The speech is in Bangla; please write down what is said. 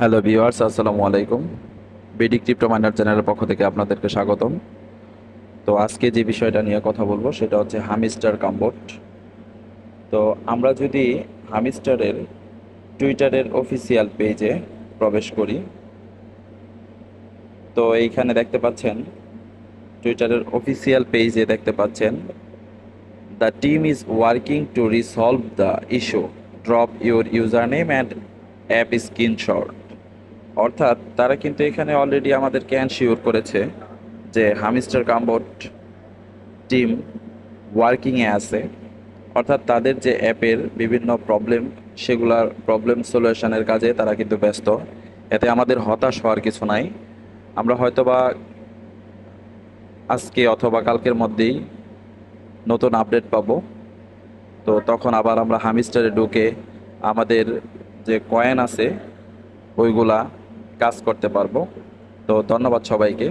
হ্যালো ভিউয়ার্স আসসালামু আলাইকুম। বিডি ক্রিপ্টো মাইনার চ্যানেলের পক্ষ থেকে আপনাদেরকে স্বাগতম। তো আজকে যে বিষয়টা নিয়ে কথা বলব, সেটা হচ্ছে হামিস্টার কাম্বোট। তো আমরা যদি হামিস্টারের টুইটারের অফিসিয়াল পেজে প্রবেশ করি, তো এইখানে দেখতে পাচ্ছেন টুইটারের অফিসিয়াল পেজে দেখতে পাচ্ছেন the team is working to resolve the issue drop your user name and app screenshot অর্থাৎ তারা কিন্তু এখানে অলরেডি আমাদেরকে অ্যানশিওর করেছে যে হামিস্টার কাম্বোট টিম ওয়ার্কিংয়ে আছে। অর্থাৎ তাদের যে অ্যাপের বিভিন্ন প্রবলেম সেগুলার প্রবলেম সলিউশনের কাজে তারা কিন্তু ব্যস্ত। এতে আমাদের হতাশ হওয়ার কিছু নাই। আমরা হয়তোবা আজকে অথবা কালকের মধ্যেই নতুন আপডেট পাবো। তো তখন আবার আমরা হামিস্টারে ঢুকে আমাদের যে কয়েন আছে, ওইগুলা কাজ করতে পারব। তো ধন্যবাদ সবাইকে।